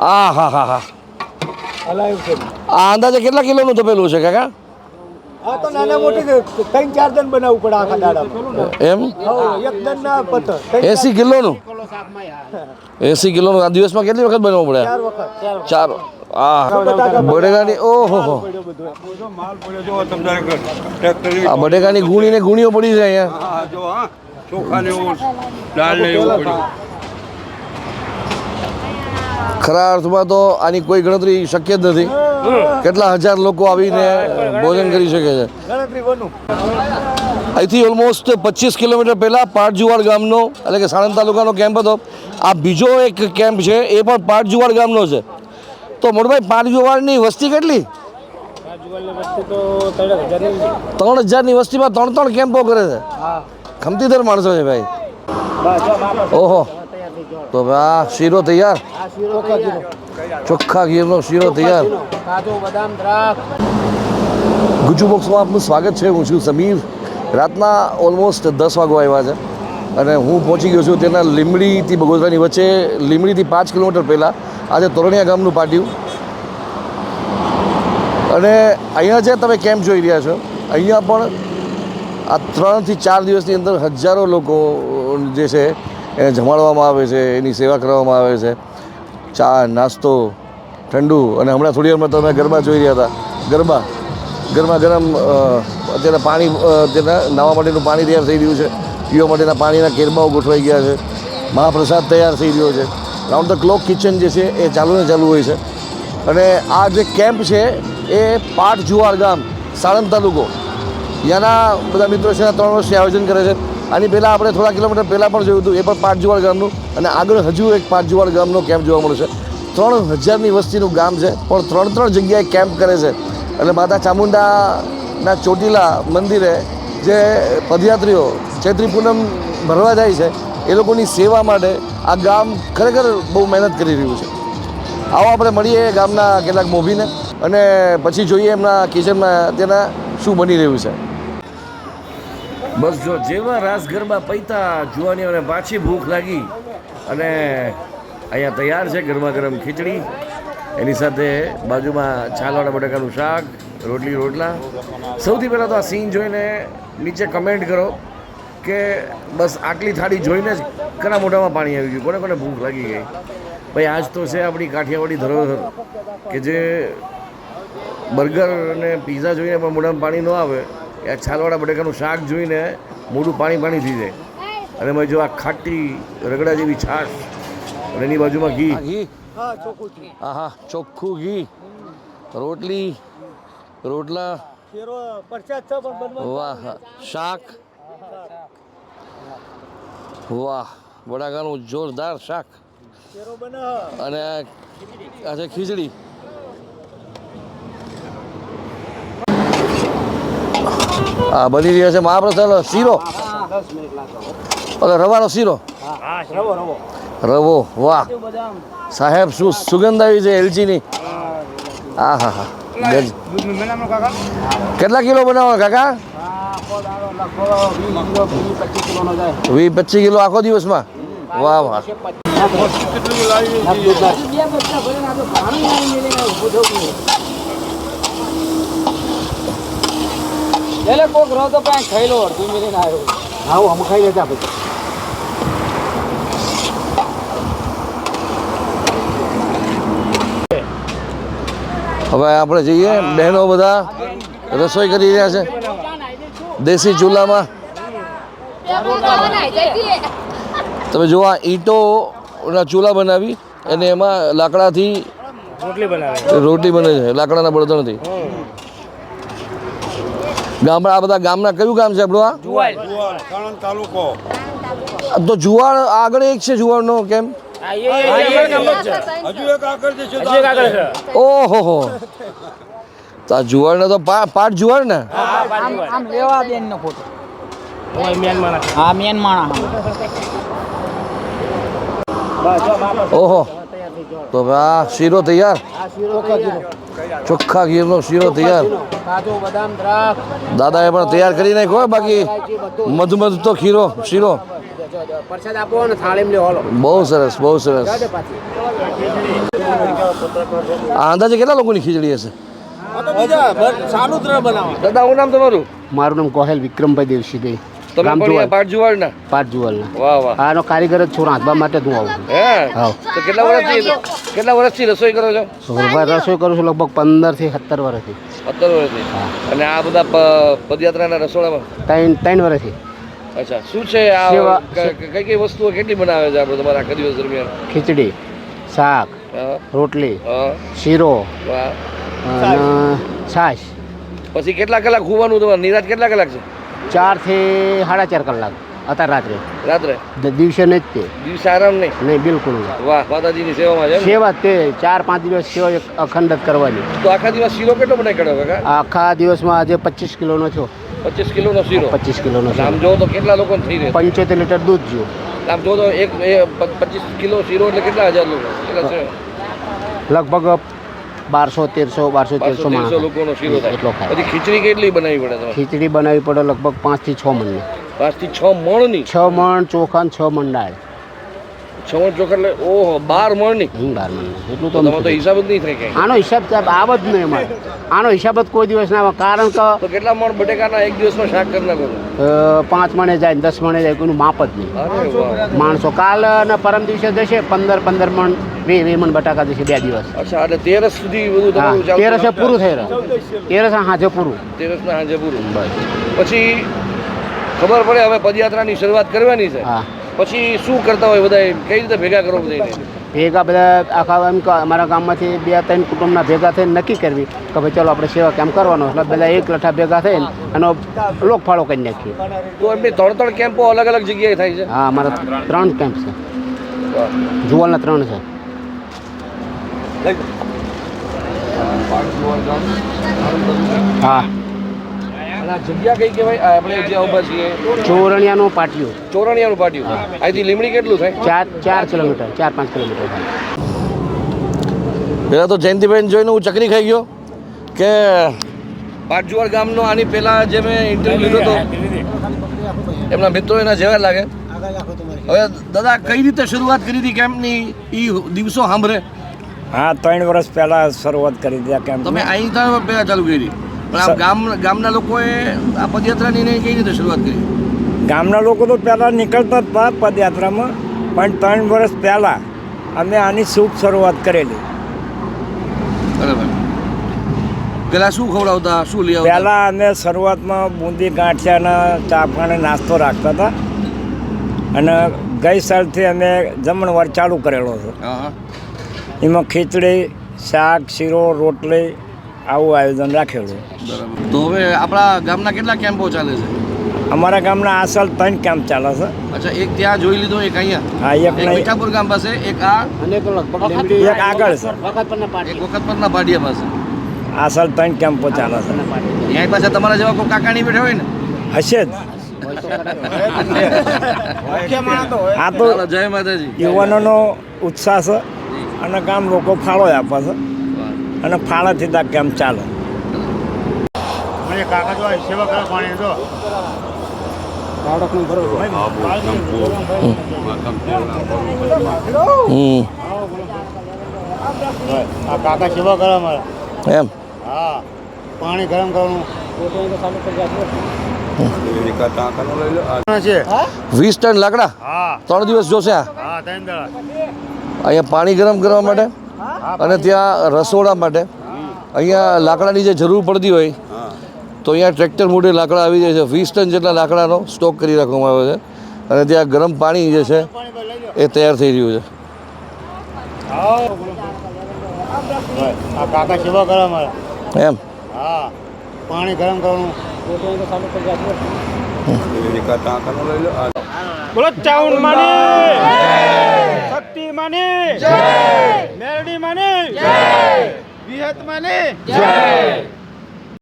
આ હા હા. હા આ અંદાજે કેટલા કિલોનું તપેલું છે કાકા? આ તો નાના મોટી ત્રણ ચાર દન બનાવવું પડે આખા દાડામાં. એમ? એક દન ના પતે એસી કિલોનું? એસી કિલોનું. આ દિવસમાં કેટલી વખત બનાવવું પડે? ચાર વખત. ચાર આ બટેકાની ઓહો હો. આ બટેકાની ગુણી ને ગુણીઓ પડી છે અહીંયા. હા જો હા. ચોખા ને એવું દાળ ને એવું પડ્યું. ખરા અર્થમાં તો આની કોઈ ગણતરી શક્ય જ નથી. કેટલા હજાર લોકો આવીને ભોજન કરી શકે છે. અહીંથી ઓલમોસ્ટ પચીસ કિલોમીટર પહેલાં પાટજુવાડ ગામનો એટલે કે સાણંદ તાલુકાનો કેમ્પ હતો. આ બીજો એક કેમ્પ છે એ પણ પાટજુવાડ ગામનો છે. તો મોટભાઈ પાટજુવાડની વસ્તી કેટલી? ત્રણ હજારની વસ્તીમાં ત્રણ ત્રણ કેમ્પો કરે છે? ખમતીદર માણસો છે ભાઈ. ઓહો. તો આ શીરો તૈયાર? ચોખ્ખા ઘીરનો શીરો તૈયાર. ગુજુ બોક્સમાં આપનું સ્વાગત છે. હું છું સમીર. રાતના ઓલમોસ્ટ દસ વાગો આવ્યા છે અને હું પહોંચી ગયો છું તેના લીમડીથી બગોદરાની વચ્ચે. લીમડીથી પાંચ કિલોમીટર પહેલાં આજે તોરણિયા ગામનું પાટિયું. અને અહીંયા જે તમે કેમ્પ જોઈ રહ્યા છો અહીંયા પણ આ ત્રણથી ચાર દિવસની અંદર હજારો લોકો જે છે એને જમાડવામાં આવે છે, એની સેવા કરવામાં આવે છે. ચા, નાસ્તો, ઠંડુ અને હમણાં થોડી વારમાં તમે ગરબા જોઈ રહ્યા હતા. ગરબા. ગરમા ગરમ અત્યારે પાણી અત્યારે નાવા માટેનું પાણી તૈયાર થઈ રહ્યું છે. પીવા માટેના પાણીના કેરબાઓ ગોઠવાઈ ગયા છે. મહાપ્રસાદ તૈયાર થઈ રહ્યો છે. રાઉન્ડ ધ ક્લોક કિચન જે છે, એ ચાલુ ને ચાલુ હોય છે. અને આ જે કેમ્પ છે, એ પાટ જુવાર ગામ સાણંદ તાલુકો. ત્યાંના બધા મિત્રો છે, ત્રણ વર્ષથી આયોજન કરે છે. આની પહેલાં આપણે થોડા કિલોમીટર પહેલાં પણ જોયું હતું, એ પણ પાટજુવાડ ગામનું. અને આગળ હજુ એક પાટજુવાડ ગામનો કેમ્પ જોવા મળશે ત્રણ હજારની વસ્તીનું ગામ છે, પણ ત્રણ ત્રણ જગ્યાએ કેમ્પ કરે છે. એટલે માતા ચામુંડાના ચોટીલા મંદિરે જે પદયાત્રીઓ ચૈત્રી પૂનમ ભરવા જાય છે, એ લોકોની સેવા માટે આ ગામ ખરેખર બહુ મહેનત કરી રહ્યું છે. આવો આપણે મળીએ ગામના કેટલાક મોભીને અને પછી જોઈએ એમના કિચનમાં તેના શું બની રહ્યું છે. બસ જો જેવા રાસ પૈતા જુવાનીઓને પાછી ભૂખ લાગી અને અહીંયા તૈયાર છે ગરમા ગરમ ખીચડી. એની સાથે બાજુમાં છાલવાળા બટાકાનું શાક, રોટલી, રોટલા. સૌથી પહેલાં તો આ સીન જોઈને નીચે કમેન્ટ કરો કે બસ આટલી થાળી જોઈને જ કના મોઢામાં પાણી આવી ગયું. કોને કોને ભૂખ લાગી ગઈ. ભાઈ, આજ તો છે આપણી કાઠિયાવાડી ધરોહર કે જે બર્ગર અને પીઝા જોઈને પણ મોઢામાં પાણી ન આવે. એ છાલવાળા બટેકાનું શાક જોઈને મોઢું પાણી પાણી થઈ જાય. અને એમાં જો આ ખાટી રગડા જેવી છાશ અને એની બાજુમાં ઘી. ઘી? હા ચોખ્ખું હા ચોખ્ખું ઘી. રોટલી રોટલા. વાહ શાક. વાહ બટાકાનું જોરદાર શાક. અને આ છે ખીચડી. હા બની રહ્યો છે મહાપ્રસાદ. શીરો? ઓલો રવાનો શીરો? રવો, વાહ. સાહેબ, શું સુગંધ આવી છે એલચીની? હા હા. હા કેટલા કિલો બનાવો કાકા? વીસ પચીસ કિલો આખો દિવસમાં? વાહ વાહ. એટલે કોક રહો તો ખાઈ લો અડધું મિલીને આવ્યો હું અમે ખાઈ લેતા પછી. હવે આપણે જઈએ બહેનો બધા રસોઈ કરી રહ્યા છે. દેશી ચૂલામાં. તમે જો આ ઈંટોના ચૂલા બનાવી અને એમાં લાકડાથી રોટલી બનાવે. રોટલી બને છે લાકડાના બળતણથી ગામડા આ બધા ગામના કયું ગામ છે આપણું જુવાર તાલુકો. આ તો જુવાળ આગળ એક છે જુવાળનો કેમ? ઓહો હો. તો આ જુવાળનો તો પા પાટ જુવાળ ને? આમ આમ લેવા બેન નો ફોટો. હા મેન માણા ઓહો. તો આ શીરો તૈયાર. ચોખ્ખા ઘીરનો શીરો તૈયાર. દાદા એ દાદાએ પણ તૈયાર કરી નાખ્યો બાકી મધમધ મધ તો ખીરો શીરો. બહુ સરસ બહુ સરસ. આ અંદાજે કેટલા લોકોની ખીચડી હશે? દાદા હું નામ તમારું? મારું નામ કોહેલ વિક્રમભાઈ દેવસીભાઈ તમે પણ પાટ જુવાડના પાટ જુવાલના. વાહ વાહ. આનો કારીગર જ છું રાંધવા માટે હું આવું હે? હા. તો કેટલા વર્ષથી કેટલા વર્ષથી રસોઈ કરો છો? રસોઈ કરું છું લગભગ પંદરથી સત્તર વર્ષથી. સત્તર વર્ષથી? અને આ બધા પદયાત્રાના રસોડામાં? ત્રણ ત્રણ વર્ષથી. અચ્છા. શું છે આ કઈ કઈ વસ્તુઓ કેટલી બનાવે છે આપણે તમારા આખા દિવસ દરમિયાન? ખીચડી શાક રોટલી શીરો છાશ. પછી કેટલા કલાક હોવાનું તમારે? નિરાજ કેટલા કલાક છે? ચારથી સાડા ચાર કલાક અત્યારે રાત્રે. રાત્રે? દિવસે નહીં જ તે. દિવસે આરામ નહીં? નહીં બિલકુલ વાહ માતાજીની સેવામાં છે? સેવા તે ચાર પાંચ દિવસ સેવા એક અખંડ જ કરવાની. તો આખા દિવસ શીરો કેટલો બનાવી કાઢો કાકા? આખા દિવસમાં આજે પચીસ કિલોનો છો પચીસ કિલોનો શીરો? પચીસ કિલોનો આમ જો તો કેટલા લોકોને થઈ રહે પંચોતેર લીટર દૂધ જો આમ જો તો એક પચીસ કિલો શીરો એટલે કેટલા હજાર લોકો? લગભગ બારસો તેરસો બારસો તેરસો માણસ. લોકોનો શીરો એટલો ખાય. પછી ખીચડી કેટલી બનાવી પડે ખીચડી બનાવી પડે લગભગ પાંચથી છ મણની. પાંચથી છ મણની? છ મણ ચોખા ને છ મણ દાળ છ મણ ચોખા એટલે ઓહો બાર મણની? બાર મણ એટલું તો તો તો હિસાબ જ નહીં થાય આનો હિસાબ સાહેબ આવ જ નહીં અમારે. આનો હિસાબ જ કોઈ દિવસ ના આવે કારણ કે તો કેટલા મણ બટેકાના એક દિવસમાં શાક કરી નાખો પાંચ મણે જાય દસ મણે જાય કોઈનું માપ જ નહીં. માણસો કાલ અને પરમ દિવસે જશે પંદર પંદર મણ વીસ વીસ મણ બટાકા જશે બે દિવસ. અચ્છા એટલે તેરસ સુધી બધું તમારું ચાલતું તેરસે? પૂરું થઈ રહ્યું. તેરસ હાજે પૂરું. તેરસના હાજે પૂરું. બસ. પછી ખબર પડે હવે પદયાત્રાની શરૂઆત કરવાની છે. હા. પછી શું કરતા હોય બધા કઈ રીતે ભેગા કરો બધા ભેગા બધા આખા એમ અમારા ગામમાંથી બે ત્રણ કુટુંબના ભેગા થઈને નક્કી કરવી કે ભાઈ ચલો આપણે સેવા કેમ્પ કરવાનો એટલે બધા એક લઠ્ઠા ભેગા થઈને એનો લોકફાળો કરી નાખીએ. તો એમની ત્રણ ત્રણ કેમ્પો અલગ અલગ જગ્યાએ થાય છે? હા અમારા ત્રણ કેમ્પ છે. જુવાલના ત્રણ છે. હા. જગ્યા કઈ કહેવાય? આપણે જે ઊભા છીએ. ચોરણિયાનું પાટિયું. ચોરણિયાનું પાટિયું. અહીંથી લીમડી કેટલું થાય? ચાર ચાર કિલોમીટર ચાર પાંચ કિલોમીટર પહેલાં તો જયંતિબેન જોઈને હું ચકરી ખાઈ ગયો કે પાટજુવાડ ગામનો આની પહેલાં જે મેં ઇન્ટરવ્યૂ લીધો હતો એમના મિત્રો એના જેવા લાગે. હવે દાદા કઈ રીતે શરૂઆત કરી હતી? કેમ્પની એ દિવસો સાંભળે? હા ત્રણ વર્ષ પહેલા શરૂઆત કરી દીધા કેમ તમે અહીં તો પહેલાં ચાલુ કરી. પણ આ ગામ ગામના લોકોએ આ પદયાત્રાની કઈ રીતે શરૂઆત કરી? ગામના લોકો તો પહેલાં નીકળતા હતા પદયાત્રામાં પણ ત્રણ વર્ષ પહેલાં અમે આની શુભ શરૂઆત કરેલી. બરાબર. પેલા શું ખવડાવતા શું લઈ પહેલાં અમે શરૂઆતમાં બુંદી ગાંઠિયાના ચા પાણી નાસ્તો રાખતા હતા. અને ગઈ સાલથી અમે જમણવાર ચાલુ કરેલો છે એમાં ખીચડી શાક શીરો રોટલી આવું આયોજન રાખેલું. તો હવે આપણા ગામના કેટલા કેમ્પો ચાલે છે? અમારા ગામના આ સાલ ત્રણ કેમ્પ ચાલે છે. અચ્છા એક ત્યાં જોઈ લીધો એક અહીંયા? હા એક મીઠાપુર ગામ પાસે એક આ? અને એક આગળ છે. એક વખત પરના પાટિયું પાસે. આ સાલ ત્રણ કેમ્પો ચાલે છે. ત્યાં પાસે તમારા જેવા કોઈ કાકાની બેઠા હોય ને? હશે જ. આ તો જય માતાજી. યુવાનોનો ઉત્સાહ છે. અને ગામ લોકો ફાળો આપે છે. અને ફાળાથી દા કેમ ચાલે? કાકા જો સેવા કરે પાણી જો બાળકનું બરોબર હમ. આ કાકા સેવા કરે અમારે. એમ? હા પાણી ગરમ કરવાનું. વીસ ટન લાકડા? હા. ત્રણ દિવસ જોશે આ? હા ત્રણ દડા અહીંયા પાણી ગરમ કરવા માટે અને ત્યાં રસોડા માટે. અહીંયા લાકડાની જે જરૂર પડતી હોય તો અહીંયા ટ્રેક્ટર મોટે લાકડા આવી જાય છે. વીસ ટન જેટલા લાકડાનો સ્ટોક કરી રાખવામાં આવે છે. અને ત્યાં ગરમ પાણી જે છે એ તૈયાર થઈ રહ્યું છે. એમ? પાણી ગરમ કરવાનું. બોલો ચાઉન માની શક્તિ માની. મેરડી માની. વિહત માની.